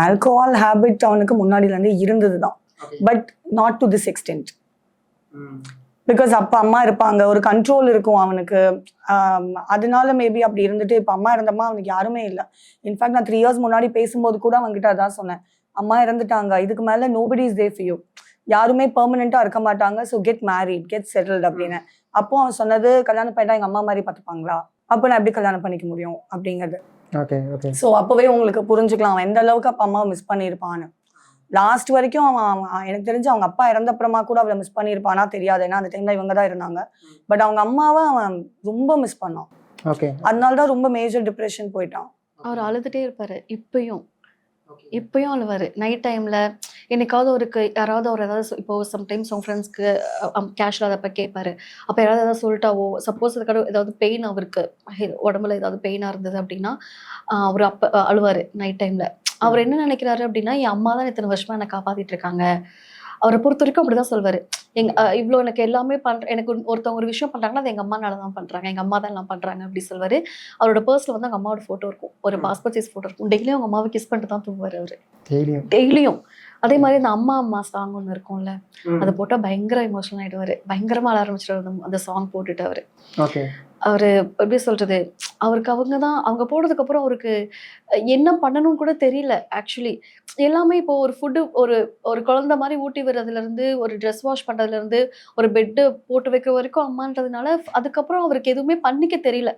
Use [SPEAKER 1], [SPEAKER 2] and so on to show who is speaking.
[SPEAKER 1] Alcohol habit அவனுக்கு முன்னாடிலேருந்து இருந்தது தான் but not to this extent because அப்பா அம்மா இருப்பாங்க ஒரு கண்ட்ரோல் இருக்கும் அவனுக்கு. அதனால மேபி அப்படி இருந்துட்டு இப்போ அம்மா இருந்தம்மா அவனுக்கு யாருமே இல்லை. இன்ஃபேக்ட் நான் த்ரீ இயர்ஸ் முன்னாடி பேசும்போது கூட அவன்கிட்ட அதான் சொன்னேன். அம்மா இறந்துட்டாங்க இதுக்கு மேலே நோபடி இஸ் தே ஃபியூ யாருமே பெர்மனெண்ட்டாக இருக்க மாட்டாங்க so get married get settled அப்படின்னு. அப்போ அவன் சொன்னது கல்யாணம் பண்ணிட்டா எங்கள் அம்மா மாதிரி பார்த்துப்பாங்களா? அப்போ நான் எப்படி கல்யாணம் பண்ணிக்க முடியும்? அப்படிங்கிறது.
[SPEAKER 2] ஓகே ஓகே
[SPEAKER 1] ஸோ அப்போவே உங்களுக்கு புரிஞ்சுக்கலாம் அவன் எந்த அளவுக்கு அப்பா அம்மாவை மிஸ் பண்ணியிருப்பான்னு. லாஸ்ட் வரைக்கும் அவன் அவன் எனக்கு தெரிஞ்சு அவங்க அப்பா இறந்தப்புறமா கூட அவளை மிஸ் பண்ணியிருப்பானா தெரியாது. ஏன்னா அந்த டைம்ல இவங்க தான் இருந்தாங்க. பட் அவங்க அம்மாவை அவன் ரொம்ப மிஸ் பண்ணான்.
[SPEAKER 2] ஓகே
[SPEAKER 1] அதனால தான் ரொம்ப மேஜர் டிப்ரெஷன் போயிட்டான்.
[SPEAKER 3] அவர் அழுதுட்டே இருப்பாரு. இப்பயும். இப்பயும் அழுவாரு. நைட் டைம்ல என்னைக்காவது அவருக்கு யாராவது அவர் ஏதாவது இப்போ சம்டைம்ஸ் உங்க ஃப்ரெண்ட்ஸ்க்கு கேஷுவலாக அதை அப்போ கேட்பாரு அப்போ யாராவது ஏதாவது சொல்லிட்டாவோ சப்போஸ் அதுக்காக ஏதாவது பெயின் அவருக்கு உடம்புல ஏதாவது பெயினாக இருந்தது அப்படின்னா அவர் அப்போ அழுவாரு நைட் டைம்ல அவர் என்ன நினைக்கிறாரு அப்படின்னா என் அம்மா தான் இத்தனை வருஷமா என்னை காப்பாத்திட்டு இருக்காங்க. அவரை பொறுத்த வரைக்கும் அப்படிதான் சொல்வாரு. எங்க இவ்வளோ எனக்கு எல்லாமே பண்ற எனக்கு ஒரு- ஒருத்தவங்க ஒரு விஷயம் பண்றாங்கன்னா அது எங்க அம்மானால தான் பண்றாங்க. எங்க அம்மா தான் எல்லாம் பண்றாங்க அப்படி சொல்வாரு. அவரோட பர்ஸ்ல வந்து அவங்க அம்மாவோட போட்டோ இருக்கும். ஒரு பாஸ்போர்ட் சைஸ் போட்டோ இருக்கும். டெய்லியும் அவங்க அம்மாவை கிஸ் பண்ணிட்டு தான் தூங்குவார் அவரு.
[SPEAKER 2] டெய்லியும்.
[SPEAKER 3] டெய்லியும். அதே மாதிரி அந்த அம்மா அம்மா சாங் ஒன்று இருக்கும்ல அதை போட்டா பயங்கர எமோஷனல் ஆயிடுவாரு. பயங்கரமா அழ ஆரம்பிச்சிருவாரு அந்த- சாங் போட்டுட்டு அவரு. அவரு எப்படி சொல்றது? அவருக்கு அவங்க தான் அவங்க போனதுக்கு அப்புறம் அவருக்கு என்ன பண்ணணும்னு கூட தெரியல ஆக்சுவலி எல்லாமே இப்போ ஒரு ஃபுட்டு ஒரு ஒரு குழந்தை மாதிரி ஊட்டி விடுறதுல இருந்து ஒரு ட்ரெஸ் வாஷ் பண்றதுல இருந்து ஒரு பெட்டு போட்டு வைக்கிற வரைக்கும் அம்மான்றதுனால அதுக்கப்புறம் அவருக்கு எதுவுமே பண்ணிக்க தெரியல.